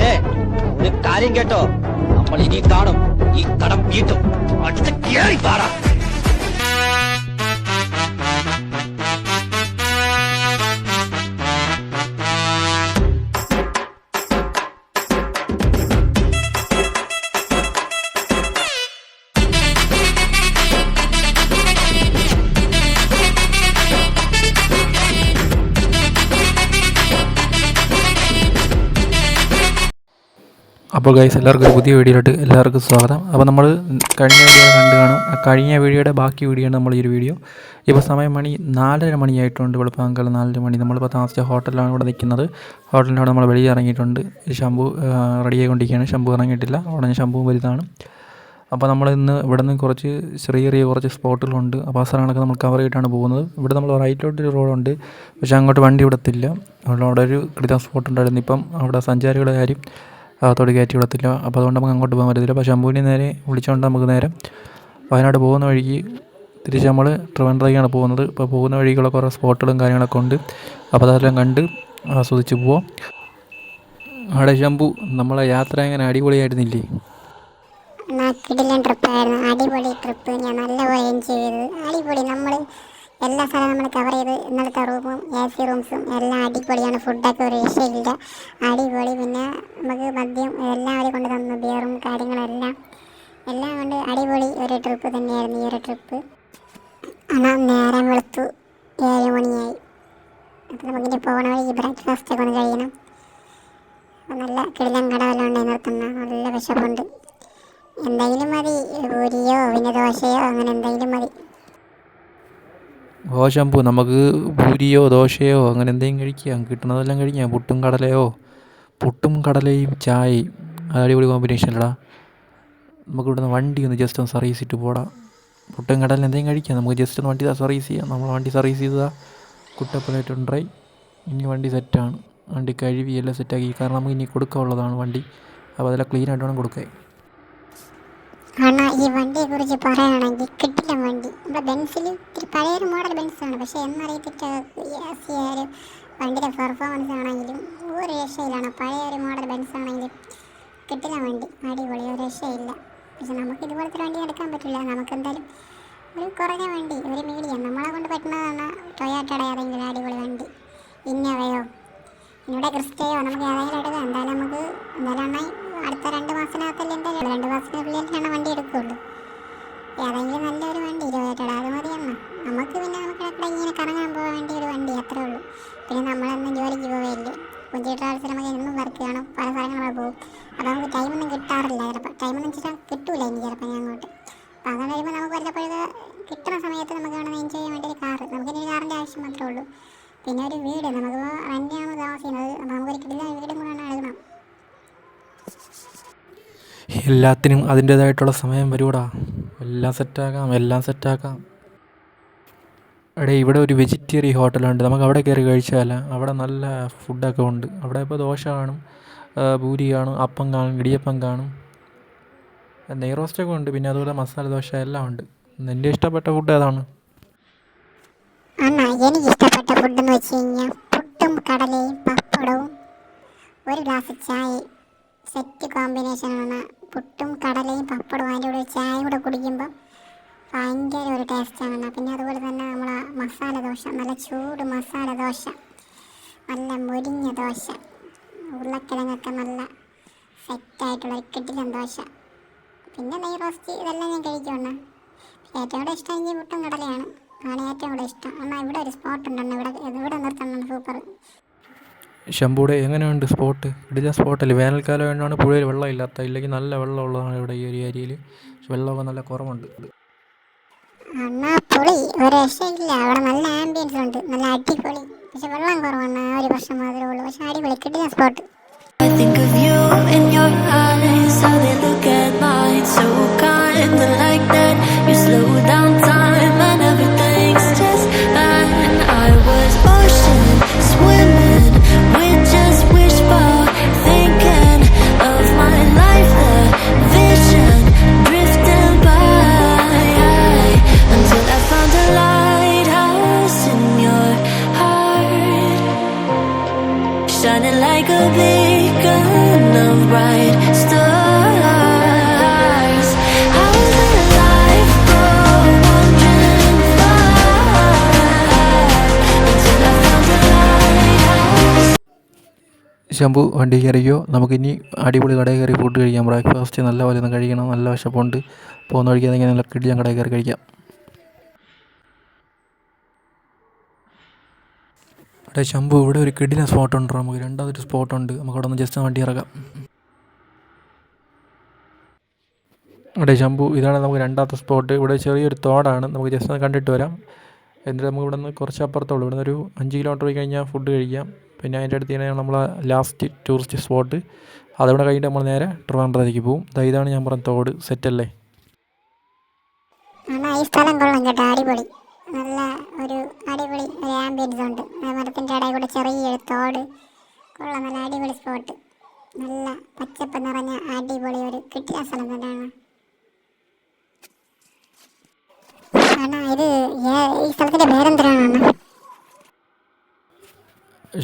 ഏ ഒരു കാര്യം കേട്ടോ. നമ്മൾ ഇനി കാണും. ഈ കടം വീട്ടും. അടുത്ത് കേറി പാടാ. അപ്പോൾ ഗൈസ് എല്ലാവർക്കും ഒരു പുതിയ വീഡിയോയിലോട്ട് എല്ലാവർക്കും സ്വാഗതം. അപ്പോൾ നമ്മൾ കഴിഞ്ഞ വീഡിയോ കണ്ടു കാണും. കഴിഞ്ഞ വീഡിയോയുടെ ബാക്കി വീഡിയോ ആണ് നമ്മൾ ഈ ഒരു വീഡിയോ. ഇപ്പോൾ സമയം മണി നാലര മണിയായിട്ടുണ്ട്. വെളുപ്പാങ്കൽ നാലര മണി. നമ്മളിപ്പോൾ താമസിച്ച ഹോട്ടലിലാണ് ഇവിടെ നിൽക്കുന്നത്. ഹോട്ടലിന്റെ അവിടെ നമ്മൾ വെളിയിൽ ഇറങ്ങിയിട്ടുണ്ട്. ശംഭു റെഡി ആയിക്കൊണ്ടിരിക്കുകയാണ്. ശംഭു ഇറങ്ങിയിട്ടില്ല. ഉടനെ ശംഭു വലുതാണ്. അപ്പോൾ നമ്മൾ ഇന്ന് ഇവിടെ നിന്ന് കുറച്ച് ചെറിയ ചെറിയ കുറച്ച് സ്പോട്ടുകളുണ്ട്. അപ്പോൾ ആ സ്ഥലങ്ങളൊക്കെ നമ്മൾ കവർ ചെയ്തിട്ടാണ് പോകുന്നത്. ഇവിടെ നമ്മൾ റൈറ്റിലോട്ട് ഒരു റോഡുണ്ട്. പക്ഷേ അങ്ങോട്ട് വണ്ടി വിടത്തില്ല അവിടെ ഒരു കൃത്യ സ്പോട്ട് ഉണ്ടായിരുന്നു ഇപ്പം അവിടെ സഞ്ചാരികളുടെ കാര്യം അകത്തോട്ട് കയറ്റി വിടത്തില്ല. അപ്പോൾ അതുകൊണ്ട് നമുക്ക് അങ്ങോട്ട് പോകാൻ പറ്റത്തില്ല. അപ്പോൾ ശംഭുവിനെ നേരെ വിളിച്ചുകൊണ്ട് നമുക്ക് നേരെ വയനാട് പോകുന്ന വഴിക്ക് തിരിച്ച് നമ്മൾ ട്രിവൻഡ്രയ്ക്കാണ് പോകുന്നത്. ഇപ്പോൾ പോകുന്ന വഴിക്കുള്ള കുറേ സ്പോട്ടുകളും കാര്യങ്ങളൊക്കെ ഉണ്ട്. അപ്പോൾ അതെല്ലാം കണ്ട് ആസ്വദിച്ച് പോവാം. അവിടെ ശംഭു നമ്മളെ യാത്ര എങ്ങനെ? അടിപൊളിയായിരുന്നില്ലേ? കിടിലൻ ട്രിപ്പായിരുന്നു അടിപൊളി ട്രിപ്പ് ഞാൻ നല്ല എൻജോയ് ചെയ്തത്. അടിപൊളി. നമ്മൾ എല്ലാ സ്ഥലവും നമ്മൾ കവർ ചെയ്ത് ഇന്നലത്തെ റൂമും എ സി റൂംസും എല്ലാം അടിപൊളിയാണ്. ഫുഡൊക്കെ ഒരു രക്ഷയില്ല. അടിപൊളി. പിന്നെ നമുക്ക് മദ്യം എല്ലാം അവർ കൊണ്ട് തന്നു. ബിയറും കാര്യങ്ങളെല്ലാം. എല്ലാം കൊണ്ട് അടിപൊളി ഒരു ട്രിപ്പ് തന്നെയായിരുന്നു ഈ ഒരു ട്രിപ്പ് എന്നാൽ നേരം വെളുത്തു. ഏഴ് മണിയായി. അപ്പോൾ നമുക്കിനി പോകണ വഴി ബ്രേക്ക്ഫാസ്റ്റ് ഒക്കെ ഒന്ന് കഴിയണം. നല്ല കിടിലം കടവെല്ലാം ഉണ്ടായി നിർത്തുന്ന നല്ല വിശപ്പുണ്ട്. എന്തെങ്കിലും മതി. പൂരിയോ പിന്നെ ദോശയോ അങ്ങനെ എന്തെങ്കിലും മതി. ശംഭു നമുക്ക് പൂരിയോ ദോശയോ അങ്ങനെ എന്തെങ്കിലും കഴിക്കാം കിട്ടുന്നതെല്ലാം കഴിക്കാം പുട്ടും കടലയോ പുട്ടും കടലയും ചായ അടിപൊളി കോമ്പിനേഷൻ അല്ലടാ. നമുക്ക് ഇവിടുന്ന് വണ്ടി ഒന്ന് ജസ്റ്റ് ഒന്ന് സർവീസ് ഇട്ട് പോടാം. പുട്ടും കടലിന് എന്തെങ്കിലും കഴിക്കാം നമുക്ക് ജസ്റ്റ് ഒന്ന് വണ്ടി സർവീസ് ചെയ്യാം. നമ്മൾ വണ്ടി സർവീസ് ചെയ്താൽ കുട്ടപ്പനായിട്ട് ഉണ്ടായി ഇനി വണ്ടി സെറ്റാണ് വണ്ടി കഴുകി എല്ലാം സെറ്റാക്കി കാരണം നമുക്ക് ഇനി കൊടുക്കാനുള്ളതാണ് വണ്ടി. അപ്പോൾ അതെല്ലാം ക്ലീൻ ആയിട്ട് വേണം കൊടുക്കാൻ. അണ്ണാ ഈ വണ്ടിയെ കുറിച്ച് പറയുകയാണെങ്കിൽ കിട്ടില്ല വണ്ടി. നമ്മുടെ ബെൻസിൽ ഇത്തിരി പഴയൊരു മോഡൽ ബെൻസാണ് പക്ഷേ എന്നറിയത്തിട്ട് ആയാലും വണ്ടിയുടെ പെർഫോമൻസ് ആണെങ്കിലും ഒരു രക്ഷയിലാണ് പഴയ ഒരു മോഡൽ ബെൻസ് ആണെങ്കിലും കിട്ടില്ല വണ്ടി. അടിപൊളി ഒരു രക്ഷയില്ല. പക്ഷെ നമുക്ക് ഇതുപോലത്തെ വണ്ടി എടുക്കാൻ പറ്റില്ല. നമുക്ക് എന്തായാലും ഒരു കുറഞ്ഞ വണ്ടി ഒരു മീഡിയം നമ്മളെ കൊണ്ട് പറ്റുന്നതാണ് ടൊയാറ്റോടെ ഏതെങ്കിലും അടിപൊളി വണ്ടി. ഇന്നവയോ? ഇവിടെ ക്രിസ്റ്റയോ? നമുക്ക് ഏതെങ്കിലും എടുക്കാം. എന്തായാലും നമുക്ക് എന്തായാലും അടുത്ത രണ്ട് മാസത്തിനകത്തല്ലേ എന്റെ രണ്ട് മാസത്തിനുള്ളിൽ തന്നെ വണ്ടി എടുക്കുകയുള്ളൂ. ഏതെങ്കിലും നല്ലൊരു വണ്ടി ഇരുപത്തേടാ അത് മതി എന്നാ നമുക്ക് പിന്നെ നമുക്ക് ഇവിടെ ഇങ്ങനെ കറങ്ങാൻ പോകാൻ വേണ്ടി ഒരു വണ്ടി അത്രേ ഉള്ളൂ. പിന്നെ നമ്മളെന്നും ജോലിക്ക് പോവുകയില്ലേ. പുതിയ ട്രാവൽസിൽ നമുക്ക് എന്നും വർക്ക് ചെയ്യണം. പല സ്ഥലങ്ങളിൽ പോകും. അപ്പോൾ നമുക്ക് ടൈമൊന്നും കിട്ടാറില്ല ചിലപ്പോൾ ടൈമൊന്നും വെച്ചാൽ കിട്ടൂല ഇനി ചിലപ്പോൾ ഞാൻ അങ്ങോട്ട്. അപ്പോൾ അങ്ങനെ വരുമ്പോൾ നമുക്ക് വല്ലപ്പോഴൊക്കെ കിട്ടുന്ന സമയത്ത് നമുക്ക് വേണം എൻജോയ് ചെയ്യാൻ വേണ്ടി ഒരു കാറ് നമുക്ക് ഒരു കാറിന്റെ ആവശ്യം മാത്രമേ ഉള്ളൂ. പിന്നെ ഒരു വീട്. നമുക്ക് റെന്റാണ് താമസിക്കുന്നത്. അപ്പോൾ നമുക്കൊരു കിട്ടില്ല വീടും കൂടെ എടുക്കണം എല്ലാത്തിനും അതിന്റേതായിട്ടുള്ള സമയം വരൂടാ എല്ലാം സെറ്റാക്കാം എല്ലാം സെറ്റാക്കാം എടേ ഇവിടെ ഒരു വെജിറ്റേറിയൻ ഹോട്ടലുണ്ട്. നമുക്ക് അവിടെ കയറി കഴിച്ചാൽ അവിടെ നല്ല ഫുഡൊക്കെ ഉണ്ട്. അവിടെ ഇപ്പോൾ ദോശ കാണും പൂരി കാണും അപ്പം കാണും ഇടിയപ്പം കാണും. നെയ് റോസ്റ്റൊക്കെ ഉണ്ട്. പിന്നെ അതുപോലെ മസാല ദോശ എല്ലാം ഉണ്ട്. നിന്റെ ഇഷ്ടപ്പെട്ട ഫുഡ് ഏതാണ്? എനിക്ക് ഇഷ്ടപ്പെട്ട പപ്പടവും ഒരു ഗ്ലാസ് ചായ. സെറ്റ് കോമ്പിനേഷനാണ് പുട്ടും കടലയും പപ്പടവും അതിന്റെ കൂടെ ചായ കൂടെ കുടിക്കുമ്പോൾ ഭയങ്കര ഒരു ടേസ്റ്റാണ് പിന്നെ അതുപോലെ തന്നെ നമ്മൾ മസാല ദോശ നല്ല ചൂട് മസാല ദോശ നല്ല മുരിഞ്ഞ ദോശ ഉരുളക്കിഴങ്ങൊക്കെ നല്ല സെറ്റായിട്ടുള്ള ഒരു കിടിലൻ ദോശ പിന്നെ നെയ് റോസ്റ്റ് ഇതെല്ലാം ഞാൻ കഴിക്കുന്നു ഏറ്റവും കൂടെ ഇഷ്ടം എനിക്ക് പുട്ടും കടലയാണ്. ആണ് ഏറ്റവും കൂടുതൽ ഇഷ്ടം. എന്നാൽ ഇവിടെ ഒരു സ്പോട്ട് ഉണ്ടെന്ന് ഇവിടെ ഇവിടെ നിർത്തണം സൂപ്പർ ശമ്പൂടെ എങ്ങനെയുണ്ട് സ്പോട്ട്? ഇടിച്ച സ്പോട്ടല്ലേ? വേനൽക്കാലം വേണ്ടാണ് പുഴയിൽ വെള്ളം വെള്ളമില്ലാത്ത ഇല്ലെങ്കിൽ നല്ല വെള്ളം ഉള്ളതാണ് ഇവിടെ ഈ ഒരു ഏരിയയിൽ. വെള്ളമൊക്കെ നല്ല കുറവുണ്ട്. അണ്ണാ പൊളി. ഒരു രക്ഷയില്ല. അവിടെ നല്ല ആംബിയൻസ് ഉണ്ട്. നല്ല അടിപൊളി. പക്ഷെ വെള്ളം കുറവാണ്. ആ ഒരു പ്രശ്നം മാത്രമേ ഉള്ളൂ. പക്ഷെ അടിപൊളി. കിട്ടിയ സ്പോട്ട്. ശംഭു വണ്ടി കയറിയോ നമുക്കിനി അടിപൊളി കടയിൽ കയറി ഫുഡ് കഴിക്കാം. ബ്രേക്ക്ഫാസ്റ്റ് നല്ല പോലെ ഒന്ന് കഴിക്കണം. നല്ല വിശപ്പുണ്ട്. പോകുന്ന വഴിക്ക് അതെങ്ങനെ നല്ല കിടിലം കടയിൽ കയറി കഴിക്കാം. എടേ ശംഭു ഇവിടെ ഒരു കിടിലൻ സ്പോട്ട് ഉണ്ട് നമുക്ക് രണ്ടാമതൊരു സ്പോട്ട് ഉണ്ട് നമുക്ക് അവിടെ ഒന്ന് ജസ്റ്റ് വണ്ടി ഇറക്കാം എടേ ശംഭു ഇതാണ് നമുക്ക് രണ്ടാമത്തെ സ്പോട്ട്. ഇവിടെ ചെറിയൊരു തോടാണ്. നമുക്ക് ജസ്റ്റ് ഒന്ന് കണ്ടിട്ട് വരാം. എന്നിട്ട് നമുക്ക് ഇവിടെ നിന്ന് കുറച്ച് അപ്പുറത്തുള്ളൂ. ഇവിടെ ഒരു അഞ്ച് കിലോമീറ്റർ പോയി കഴിഞ്ഞാൽ ഫുഡ് കഴിക്കാം. പിന്നെ അതിന്റെ അടുത്ത് തന്നെയാണ് നമ്മളെ ലാസ്റ്റ് ടൂറിസ്റ്റ് സ്പോട്ട് അതവിടെ കഴിഞ്ഞിട്ട് നമ്മൾ നേരെ ട്രിവാൻഡ്രത്തേക്ക് പോകും ഇതാണ് ഞാൻ പറഞ്ഞ തോട്. സെറ്റല്ലേ ഈ സ്ഥലം കൊള്ളാം കേട്ടോ. അടിപൊളി. നല്ല ഒരു അടിപൊളി ഒരു ആംബിയൻസ് ഉണ്ട്. മരത്തിന്റെ ഇടയിൽ കൂടെ ചെറിയൊരു തോട്. കൊള്ളാം നല്ല അടിപൊളി സ്പോട്ട് നല്ല പച്ചപ്പ് നിറഞ്ഞ അടിപൊളി ഒരു കിട്ടിയ സ്ഥലം തന്നെയാണ്.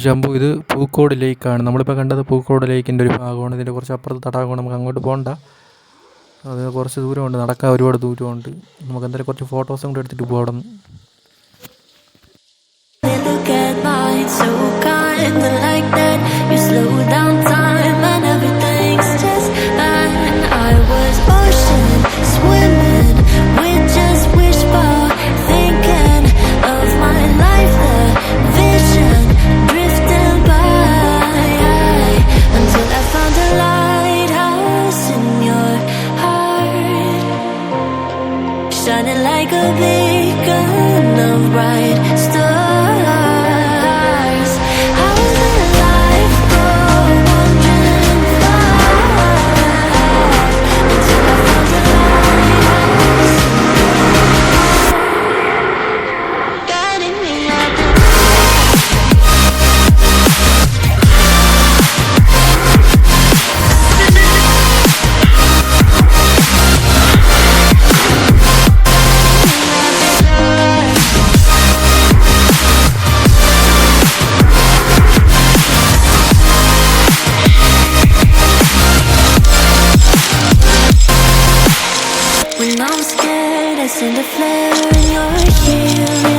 ശംഭു ഇത് പൂക്കോട് ലേക്കാണ്. നമ്മളിപ്പോൾ കണ്ടത് പൂക്കോട് ലേക്കിന്റെ ഒരു ഭാഗമാണ്. ഇതിന്റെ കുറച്ച് അപ്പുറത്ത് തടാകമാണ്. നമുക്ക് അങ്ങോട്ട് പോകണ്ട അത് കുറച്ച് ദൂരമുണ്ട്. നടക്കാൻ ഒരുപാട് ദൂരമുണ്ട്. നമുക്ക് എന്തായാലും കുറച്ച് ഫോട്ടോസും കൂടെ എടുത്തിട്ട് പോകാം അവിടെ When I'm scared, I send a flare and you're here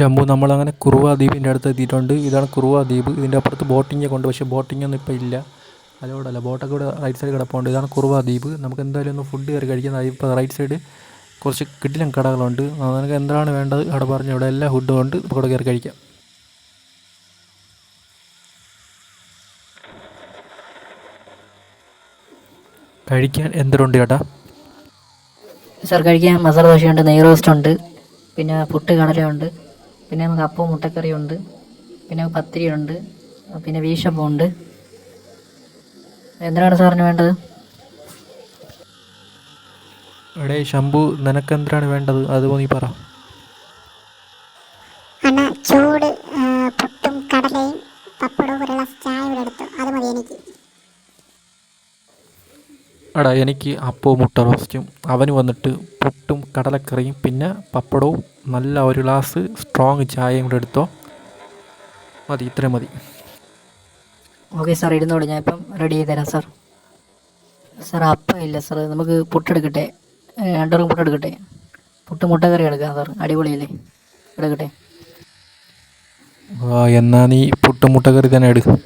Shambhu നമ്മളങ്ങനെ കുറുവ ദ്വീപിന്റെ അടുത്ത് എത്തിയിട്ടുണ്ട്. ഇതാണ് കുറുവ ദ്വീപ്. ഇതിന്റെ അപ്പുറത്ത് ബോട്ടിങ്ങൊക്കെ ഉണ്ട്. പക്ഷേ ബോട്ടിങ് ഒന്നും ഇപ്പോൾ ഇല്ല. അതോടല്ല ബോട്ടൊക്കെ ഇവിടെ റൈറ്റ് സൈഡ് കിടപ്പുണ്ട്. ഇതാണ് കുറുവ ദ്വീപ്. നമുക്ക് എന്തായാലും ഒന്ന് ഫുഡ് കയറി കഴിക്കാം ഇപ്പോൾ റൈറ്റ് സൈഡ് കുറച്ച് കിടിലൻ കടകളുണ്ട്. നിനക്ക് എന്താണ് വേണ്ടത്? അവിടെ പറഞ്ഞു ഇവിടെ എല്ലാ ഫുഡും ഉണ്ട്. ഇവിടെ കയറി കഴിക്കാം. കഴിക്കാൻ എന്തുണ്ട് ചേട്ടാ? സർ കഴിക്കാൻ മസാല ദോശയുണ്ട് നെയ് റോസ്റ്റ് ഉണ്ട് പിന്നെ പുട്ട് കടലയുണ്ട്. പിന്നെ നമുക്ക് അപ്പവും മുട്ടക്കറിയുണ്ട്. പിന്നെ പത്തിരിയുണ്ട്. പിന്നെ വീശപ്പം ഉണ്ട് എന്തിനാണ് സാറിന് വേണ്ടത്? എടേ ശംഭു നിനക്ക് എന്തിനാണ് വേണ്ടത്? അത് നീ പറ. അണ്ണാ ചൂട് പുട്ടും കടലയും പപ്പടവും ഒരു ഗ്ലാസ് ചായ ഇവിടെ എടുത്തു. അത് മതി എനിക്ക്. എടാ എനിക്ക് അപ്പവും മുട്ട റോസ്റ്റും അവന് വന്നിട്ട് പുട്ടും കടലക്കറിയും പിന്നെ പപ്പടവും നല്ല ഒരു ഗ്ലാസ് സ്ട്രോങ് ചായയും കൂടെ എടുത്തോ. മതി ഇത്രയും മതി. ഓക്കെ സാർ ഇരുന്നോളൂ. ഞാൻ ഇപ്പം റെഡി ചെയ്ത് തരാം സാർ സാർ അപ്പം ഇല്ല സാർ നമുക്ക് പുട്ടെടുക്കട്ടെ. രണ്ടുപേർക്കും പുട്ടെടുക്കട്ടെ. പുട്ട് മുട്ടക്കറി എടുക്കാം സാർ അടിപൊളിയല്ലേ? എടുക്കട്ടെ. എന്നാ നീ പുട്ട് മുട്ടക്കറി തന്നെ എടുക്കും.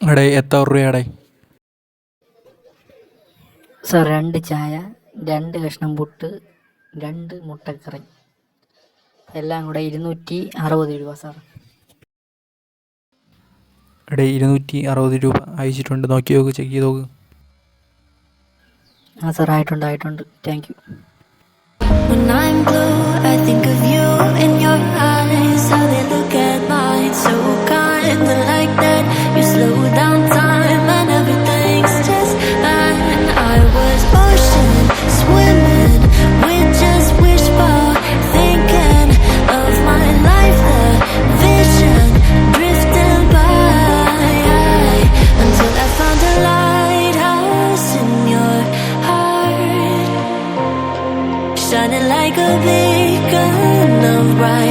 അടേ എത്ര രൂപയാടേ സാർ രണ്ട് ചായ രണ്ട് കഷ്ണം പുട്ട് രണ്ട് മുട്ടക്കറി. എല്ലാം കൂടെ ഇരുന്നൂറ്റി അറുപത് രൂപ സാർ. എടേ ഇരുന്നൂറ്റി അറുപത് രൂപ അയച്ചിട്ടുണ്ട്. നോക്കി നോക്ക് ചെക്ക് ചെയ്ത് നോക്ക്. ആ സാർ ആയിട്ടുണ്ട് ആയിട്ടുണ്ട്. Thank you When I'm blue, I think of you in your eyes. right.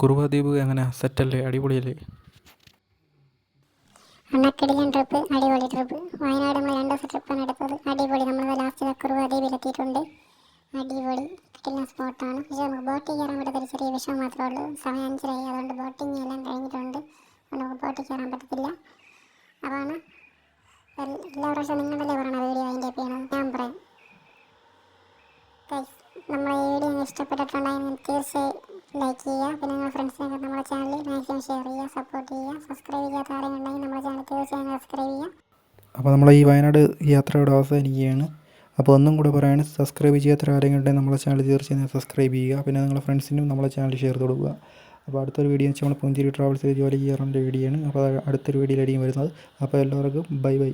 Kuruva ദ്വീപ് എങ്ങനെ സെറ്റല്ലേ? അടിപൊളിയല്ലേ? അണ്ണക്കിടിലൻ ട്രിപ്പ് അടിപൊളി ട്രിപ്പ് വയനാട് നമ്മൾ രണ്ട് ദിവസം ട്രിപ്പാണ് എടുത്തത്. അടിപൊളി. നമ്മൾ ലാസ്റ്റ് കുറുവ ദ്വീപിലെത്തിയിട്ടുണ്ട് അടിപൊളി. കിട്ടുന്ന സ്പോട്ടാണ് പക്ഷേ നമുക്ക് ബോട്ടിൽ കയറാൻ പറ്റാത്തൊരു ചെറിയ വിഷയം മാത്രമേ ഉള്ളൂ. സമയം അഞ്ചരായി അതുകൊണ്ട് ബോട്ടിങ് എല്ലാം കഴിഞ്ഞിട്ടുണ്ട്. നമുക്ക് ബോട്ടിൽ കയറാൻ പറ്റത്തില്ല. അതാണ് എല്ലാ പ്രാവശ്യം നിങ്ങളല്ലേ പറയണ വീഡിയോ അതിന്റെ ചെയ്യണം ഞാൻ പറയാം. നമ്മളെ വീഡിയോ ഇഷ്ടപ്പെട്ടിട്ടുണ്ടെങ്കിൽ തീർച്ചയായും ലൈക്ക് ചെയ്യുക. പിന്നെ നിങ്ങളുടെ ഫ്രണ്ട്സിനൊക്കെ നമ്മുടെ ചാനൽ മാക്സിമം ഷെയർ ചെയ്യുക സപ്പോർട്ട് ചെയ്യുക സബ്സ്ക്രൈബ് ചെയ്യാത്ത ആരെങ്കിലും നമ്മുടെ ചാനൽ തീർച്ചയായും സബ്സ്ക്രൈബ് ചെയ്യുക. അപ്പോൾ നമ്മൾ ഈ വയനാട് യാത്രയുടെ അവസാനിക്കുകയാണ്. അപ്പോൾ ഒന്നും കൂടെ പറയാണ് സബ്സ്ക്രൈബ് ചെയ്യാത്ത ആരെങ്കിലും നമ്മളെ ചാനൽ തീർച്ചയായും സബ്സ്ക്രൈബ് ചെയ്യുക. പിന്നെ നിങ്ങളുടെ ഫ്രണ്ട്സിനും നമ്മുടെ ചാനൽ ഷെയർ കൊടുക്കുക അപ്പോൾ അടുത്തൊരു വീഡിയോ വെച്ചാൽ നമ്മൾ പുഞ്ചിരി ട്രാവൽസിൽ ജോലി ചെയ്യാറുണ്ട് വീഡിയോ ആണ്. അപ്പോൾ അടുത്തൊരു വീഡിയോയിലായിരിക്കും വരുന്നത്. അപ്പോൾ എല്ലാവർക്കും ബൈ ബൈ